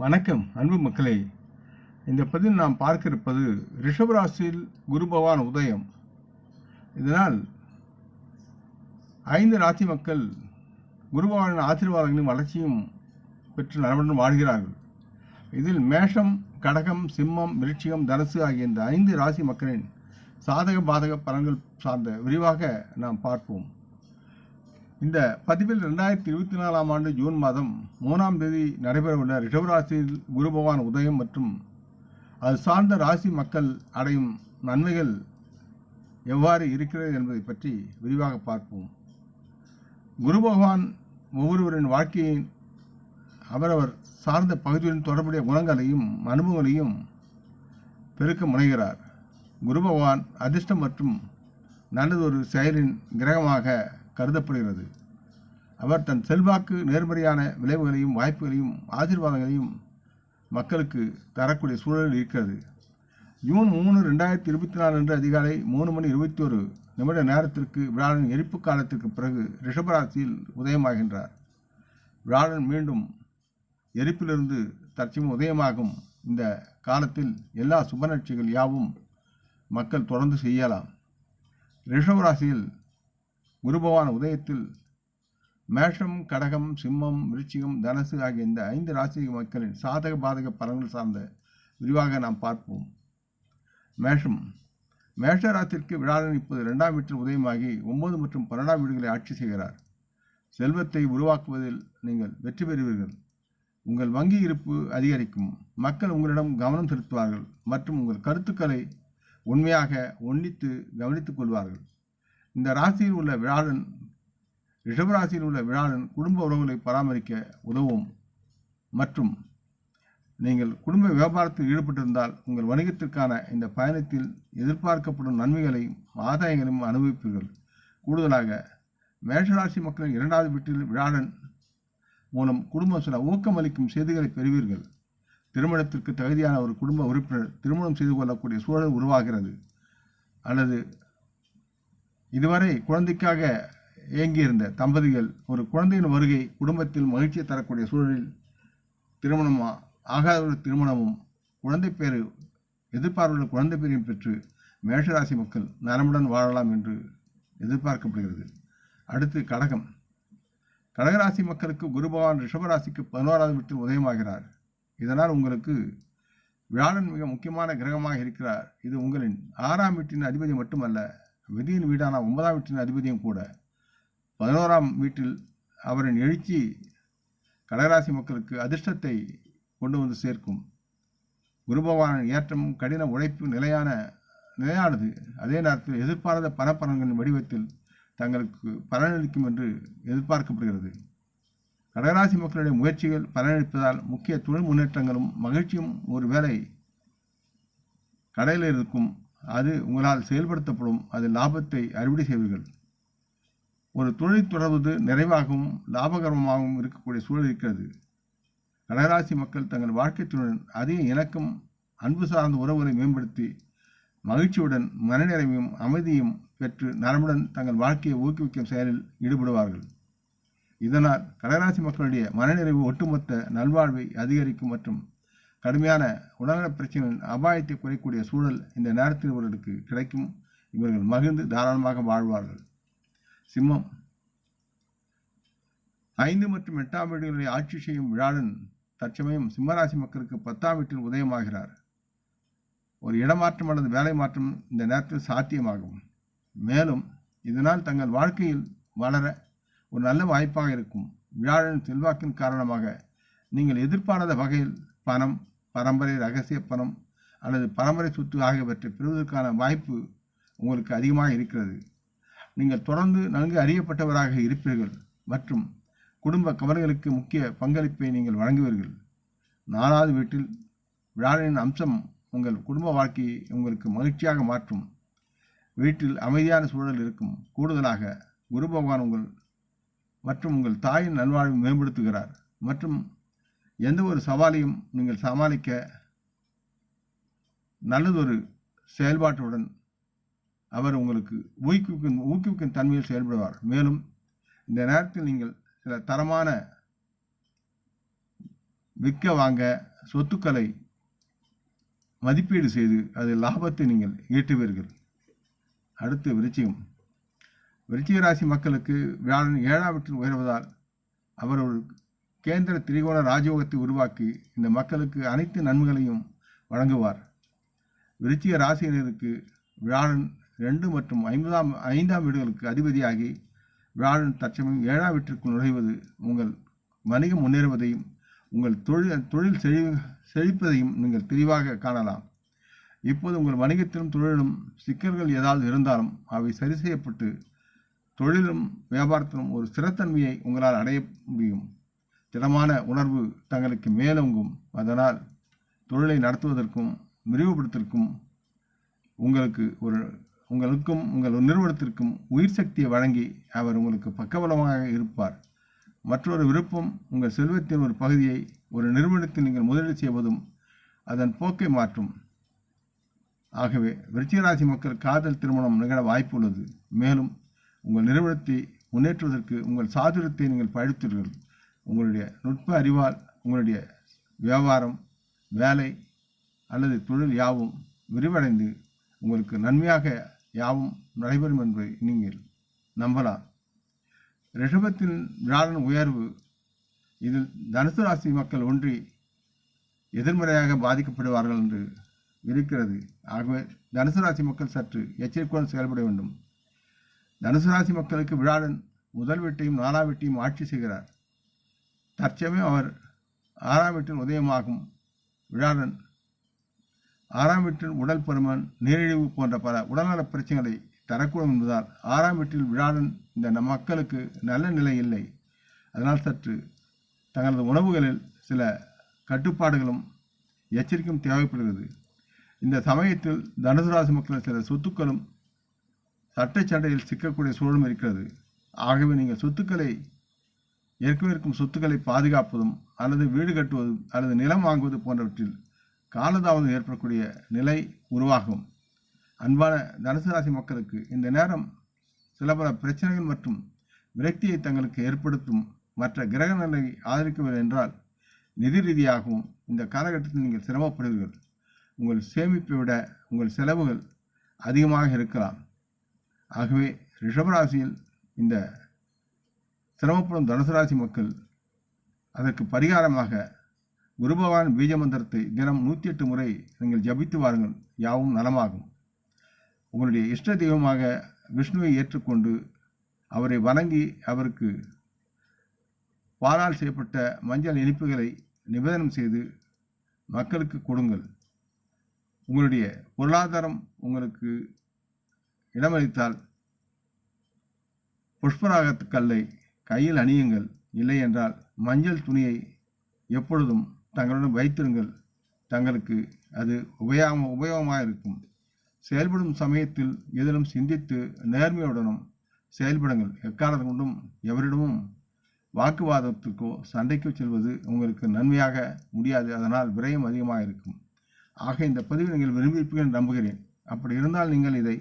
வணக்கம் அன்பு மக்களே. இந்த பதில் நாம் பார்க்க இருப்பது ரிஷபராசியில் குரு பகவான் உதயம். இதனால் ஐந்து ராசி மக்கள் குரு பகவானின் ஆசீர்வாதங்களையும் வளர்ச்சியும் பெற்று நலமுடன் வாழ்கிறார்கள். இதில் மேஷம் கடகம் சிம்மம் விருட்சிகம் தனுசு ஆகிய இந்த ஐந்து ராசி மக்களின் சாதக பாதக பலன்கள் சார்ந்த விரிவாக நாம் பார்ப்போம். இந்த பதிவில் ரெண்டாயிரத்தி இருபத்தி நாலாம் ஆண்டு ஜூன் மாதம் மூணாம் தேதி நடைபெறவுள்ள ரிஷபராசியில் குரு பகவான் உதயம் மற்றும் அது சார்ந்த ராசி மக்கள் அடையும் நன்மைகள் எவ்வாறு இருக்கிறது என்பதை பற்றி விரிவாக பார்ப்போம். குரு பகவான் ஒவ்வொருவரின் வாழ்க்கையின் அவரவர் சார்ந்த பகுதியுடன் தொடர்புடைய குணங்களையும் அனுபவங்களையும் பெருக்க முனைகிறார். குரு பகவான் அதிர்ஷ்டம் மற்றும் நல்லதொரு செயலின் கிரகமாக கருதப்படுகிறது. அவர் தன் செல்வாக்கு நேர்மறையான விளைவுகளையும் வாய்ப்புகளையும் ஆசீர்வாதங்களையும் மக்களுக்கு தரக்கூடிய சூழலில் இருக்கிறது. ஜூன் மூணு ரெண்டாயிரத்தி இருபத்தி நாலு அன்று அதிகாலை மூணு மணி இருபத்தி ஒரு நிமிட நேரத்திற்கு விழாவின் எரிப்பு காலத்திற்கு பிறகு ரிஷபராசியில் உதயமாகின்றார். விழாடன் மீண்டும் எரிப்பிலிருந்து தற்சமயம் உதயமாகும் இந்த காலத்தில் எல்லா சுபநட்சிகள் யாவும் மக்கள் தொடர்ந்து செய்யலாம். ரிஷபராசியில் குருபவான் உதயத்தில் மேஷம் கடகம் சிம்மம் விருச்சிகம் தனசு ஆகிய இந்த ஐந்து ராசி மக்களின் சாதக பாதக பலன்கள் சார்ந்த விரிவாக நாம் பார்ப்போம். மேஷம். மேஷராத்திற்கு விழாதன் இப்போது இரண்டாம் வீட்டில் உதயமாகி ஒன்பது மற்றும் பன்னெண்டாம் வீடுகளை ஆட்சி செய்கிறார். செல்வத்தை உருவாக்குவதில் நீங்கள் வெற்றி பெறுவீர்கள். உங்கள் வங்கி இருப்பு அதிகரிக்கும். மக்கள் உங்களிடம் கவனம் செலுத்துவார்கள் மற்றும் உங்கள் கருத்துக்களை உண்மையாக ஒன்னித்து கவனித்துக் கொள்வார்கள். இந்த ராசியில் உள்ள விழாடன் ரிஷபராசியில் உள்ள விழாடன் குடும்ப உறவுகளை பராமரிக்க உதவும். மற்றும் நீங்கள் குடும்ப வியாபாரத்தில் ஈடுபட்டிருந்தால் உங்கள் வணிகத்திற்கான இந்த பயணத்தில் எதிர்பார்க்கப்படும் நன்மைகளையும் ஆதாயங்களையும் அனுபவிப்பீர்கள். கூடுதலாக மேஷராசி மக்களின் இரண்டாவது வீட்டில் விழாடன் மூலம் குடும்பம் சில ஊக்கமளிக்கும் செய்திகளை பெறுவீர்கள். திருமணத்திற்கு தகுதியான ஒரு குடும்ப உறுப்பினர் திருமணம் செய்து கொள்ளக்கூடிய சூழல் உருவாகிறது. அல்லது இதுவரை குழந்தைக்காக இயங்கியிருந்த தம்பதிகள் ஒரு குழந்தையின் வருகை குடும்பத்தில் மகிழ்ச்சியை தரக்கூடிய சூழலில் திருமணமா ஆகாத ஒரு திருமணமும் குழந்தை பேரு எதிர்பார்ப்புள்ள குழந்தை பேரையும் பெற்று மேஷராசி மக்கள் நலமுடன் வாழலாம் என்று எதிர்பார்க்கப்படுகிறது. அடுத்து கடகம். கடகராசி மக்களுக்கு குரு பகவான் ரிஷபராசிக்கு பதினோராவது வீட்டில் உதயமாகிறார். இதனால் உங்களுக்கு வியாழன் மிக முக்கியமான கிரகமாக இருக்கிறார். இது உங்களின் ஆறாம் வீட்டின் அதிபதி மட்டுமல்ல விதியின் வீடான ஒன்பதாம் வீட்டின் அதிபதியும் கூட பதினோராம் வீட்டில் அவரின் எழுச்சி கடகராசி மக்களுக்கு அதிர்ஷ்டத்தை கொண்டு வந்து சேர்க்கும். குருபவானின் ஏற்றம் கடின உழைப்பு நிலையான நிலையானது. அதே நேரத்தில் எதிர்பாராத பணப்பலன்களின் வடிவத்தில் தங்களுக்கு பலனளிக்கும் என்று எதிர்பார்க்கப்படுகிறது. கடகராசி மக்களுடைய முயற்சிகள் பலனளிப்பதால் முக்கிய தொழில் முன்னேற்றங்களும் மகிழ்ச்சியும் ஒருவேளை கடையில் இருக்கும் அது உங்களால் செயல்படுத்தப்படும். அது லாபத்தை அறுவடை செய்வீர்கள். ஒரு தொழில் தொடர்வது நிறைவாகவும் லாபகரமாகவும் இருக்கக்கூடிய சூழல் இருக்கிறது. கடகராசி மக்கள் தங்கள் வாழ்க்கைத்துடன் அதிக இணக்கம் அன்பு சார்ந்த உறவுகளை மேம்படுத்தி மகிழ்ச்சியுடன் மனநிறைவையும் அமைதியும் பெற்று நலமுடன் தங்கள் வாழ்க்கையை ஊக்குவிக்கும் செயலில் ஈடுபடுவார்கள். இதனால் கடகராசி மக்களுடைய மனநிறைவு ஒட்டுமொத்த நல்வாழ்வை அதிகரிக்கும் மற்றும் கடுமையான உடல்நல பிரச்சனைகளின் அபாயத்தை குறைக்கூடிய சூழல் இந்த நேரத்தில் இவர்களுக்கு கிடைக்கும். இவர்கள் மகிழ்ந்து தாராளமாக வாழ்வார்கள். சிம்மம். ஐந்து மற்றும் எட்டாம் வீடுகளை ஆட்சி செய்யும் விழாடன் தற்சமயம் சிம்மராசி மக்களுக்கு பத்தாம் வீட்டில் உதயமாகிறார். ஒரு இடமாற்றம் அல்லது வேலை மாற்றம் இந்த நேரத்தில் சாத்தியமாகும். மேலும் இதனால் தங்கள் வாழ்க்கையில் வளர ஒரு நல்ல வாய்ப்பாக இருக்கும். விழாவின் செல்வாக்கின் காரணமாக நீங்கள் எதிர்பாராத வகையில் பணம் பரம்பரை ரகசிய பணம் அல்லது பரம்பரை சொத்து ஆகியவற்றை பெறுவதற்கான வாய்ப்பு உங்களுக்கு அதிகமாக இருக்கிறது. நீங்கள் தொடர்ந்து நன்கு அறியப்பட்டவராக இருப்பீர்கள் மற்றும் குடும்ப கவலைகளுக்கு முக்கிய பங்களிப்பை நீங்கள் வழங்குவீர்கள். நாலாவது வீட்டில் விழாவின் அம்சம் உங்கள் குடும்ப வாழ்க்கையை உங்களுக்கு மகிழ்ச்சியாக மாற்றும். வீட்டில் அமைதியான சூழல் இருக்கும். கூடுதலாக குரு பகவான் உங்கள் மற்றும் உங்கள் தாயின் நல்வாழ்வை மேம்படுத்துகிறார் மற்றும் எந்த ஒரு சவாலையும் நீங்கள் சமாளிக்க நல்லதொரு செயல்பாட்டுடன் அவர் உங்களுக்கு ஊக்குவிக்கும் ஊக்குவிக்கும் தன்மையில் செயல்படுவார். மேலும் இந்த நேரத்தில் நீங்கள் சில தரமான விற்க வாங்க சொத்துக்களை மதிப்பீடு செய்து அது லாபத்தை நீங்கள் ஈட்டுவீர்கள். அடுத்து விருச்சிகம். விருச்சிக ராசி மக்களுக்கு வியாழன் ஏழாவற்றில் உயர்வதால் அவர் ஒரு கேந்திர திரிகோண ராஜயோகத்தை உருவாக்கி இந்த மக்களுக்கு அனைத்து நன்மைகளையும் வழங்குவார். விருச்சிக ராசியினருக்கு வியாழன் ரெண்டு மற்றும் ஐம்பதாம் ஐந்தாம் வீடுகளுக்கு அதிபதியாகி வியாழன் தற்சமயம் ஏழாம் வீட்டிற்குள் நுழைவது உங்கள் வணிகம் முன்னேறுவதையும் உங்கள் தொழில் தொழில் செழி செழிப்பதையும் நீங்கள் தெளிவாக காணலாம். இப்போது உங்கள் வணிகத்திலும் தொழிலும் சிக்கல்கள் ஏதாவது இருந்தாலும் அவை சரி செய்யப்பட்டு தொழிலும் வியாபாரத்திலும் ஒரு ஸ்திரத்தன்மையை உங்களால் அடைய முடியும். திடமான உணர்வு தங்களுக்கு மேலோங்கும். அதனால் தொழிலை நடத்துவதற்கும் விரிவுபடுத்திற்கும் உங்களுக்கு ஒரு உங்களுக்கும் உங்கள் நிறுவனத்திற்கும் உயிர் சக்தியை வழங்கி அவர் உங்களுக்கு பக்கபலமாக இருப்பார். மற்றொரு விருப்பம் உங்கள் செல்வத்தின் ஒரு பகுதியை ஒரு நிறுவனத்தில் நீங்கள் முதலீடு செய்வதும் அதன் போக்கை மாற்றும். ஆகவே விருச்சிகராசி மக்கள் காதல் திருமணம் நிகழ வாய்ப்பு உள்ளது மேலும் உங்கள் நிறுவனத்தை முன்னேற்றுவதற்கு உங்கள் சாதுரத்தை நீங்கள் பழித்தீர்கள். உங்களுடைய நுட்ப அறிவால் உங்களுடைய வியாபாரம் வேலை அல்லது தொழில் யாவும் விரிவடைந்து உங்களுக்கு நன்மையாக யாவும் நடைபெறும் என்பதை நீங்கள் நம்பலாம். ரிஷபத்தில் வியாழன் உயர்வு இதில் தனுசு ராசி மக்கள் ஒன்றி எதிர்மறையாக பாதிக்கப்படுவார்கள் என்று இருக்கிறது. ஆகவே தனுசு ராசி மக்கள் சற்று எச்சரிக்கையுடன் செயல்பட வேண்டும். தனுசு ராசி மக்களுக்கு விழாடன் முதல் வீட்டையும் நாலாம் வீட்டையும் ஆட்சி செய்கிறார். தற்சமயம் அவர் ஆறாம் வீட்டில் உதயமாகும் விழாடன் ஆறாம் வீட்டில் உடல் பருமன் நீரிழிவு போன்ற பல உடல்நலப் பிரச்சனைகளை தரக்கூடும் என்பதால் ஆறாம் வீட்டில் விழாடன் இந்த நம் மக்களுக்கு நல்ல நிலை இல்லை. அதனால் சற்று தங்களது உணவுகளில் சில கட்டுப்பாடுகளும் எச்சரிக்கையும் தேவைப்படுகிறது. இந்த சமயத்தில் தனுசு ராசி மக்கள் சில சொத்துக்களும் சட்டச்சண்டையில் சிக்கக்கூடிய சூழலும் இருக்கிறது. ஆகவே நீங்கள் சொத்துக்களை ஏற்கனவே இருக்கும் சொத்துக்களை பாதுகாப்பதும் அல்லது வீடு கட்டுவதும் அல்லது நிலம் வாங்குவது போன்றவற்றில் காலதாமதம் ஏற்படக்கூடிய நிலை உருவாகும். அன்பான தனுசு ராசி மக்களுக்கு இந்த நேரம் சில பல பிரச்சனைகள் மற்றும் விரக்தியை தங்களுக்கு ஏற்படுத்தும் மற்ற கிரக நிலை ஆதரிக்கவில்லை என்றால் நிதி ரீதியாகவும் இந்த காலகட்டத்தில் நீங்கள் சிரமப்படுவீர்கள். உங்கள் சேமிப்பை விட உங்கள் செலவுகள் அதிகமாக இருக்கலாம். ஆகவே ரிஷபராசியில் இந்த சிரமப்படும் தனுசு ராசி மக்கள் அதற்கு பரிகாரமாக குருபகவான் பீஜ மந்திரத்தை தினம் நூற்றி எட்டு முறை நீங்கள் ஜபித்து வாருங்கள். யாவும் நலமாகும். உங்களுடைய இஷ்ட தெய்வமாக விஷ்ணுவை ஏற்றுக்கொண்டு அவரை வணங்கி அவருக்கு பாலால் செய்யப்பட்ட மஞ்சள் இனிப்புகளை நிவேதனம் செய்து மக்களுக்கு கொடுங்கள். உங்களுடைய பொருளாதாரம் உங்களுக்கு இடமளித்தால் புஷ்பராகத்து கல்லை கையில் அணியுங்கள். இல்லை என்றால் மஞ்சள் துணியை எப்பொழுதும் தங்களுடன் வைத்திருங்கள். தங்களுக்கு அது உபயோகம் உபயோகமாக இருக்கும் செயல்படும் சமயத்தில் எதிலும் சிந்தித்து நேர்மையுடனும் செயல்படுங்கள். எக்காரணம் கொண்டும் எவரிடமும் வாக்குவாதத்துக்கோ சண்டைக்கோ செல்வது உங்களுக்கு நன்மையாக முடியாது. அதனால் விரயம் அதிகமாக இருக்கும் ஆக இந்த பதிவை நீங்கள் விரும்பியிருப்பீர்கள் நம்புகிறேன். அப்படி இருந்தால் நீங்கள் இதை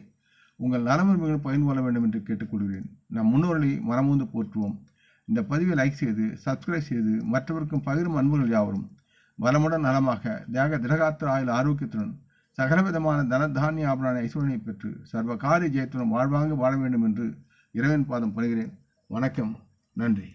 உங்கள் நலவிரும்பிகள் பயன் கொள்ள வேண்டும் என்று கேட்டுக்கொள்கிறேன். நம் முன்னோர்களை மனமுந்து போற்றுவோம். இந்த பதிவை லைக் செய்து சப்ஸ்கிரைப் செய்து மற்றவருக்கும் பகிரும் அன்புகள் யாவரும். வளமுடன் நலமாக தேக திரகாத்திர ஆயுள் ஆரோக்கியத்துடன் சகலவிதமான தன தானிய ஆபரண ஐஸ்வரனை பெற்று சர்வ காரிய ஜெயத்துடன் வாழ்வாங்க வாழ வேண்டும் என்று இறைவன் பாதம் பணிகிறேன் வணக்கம். நன்றி.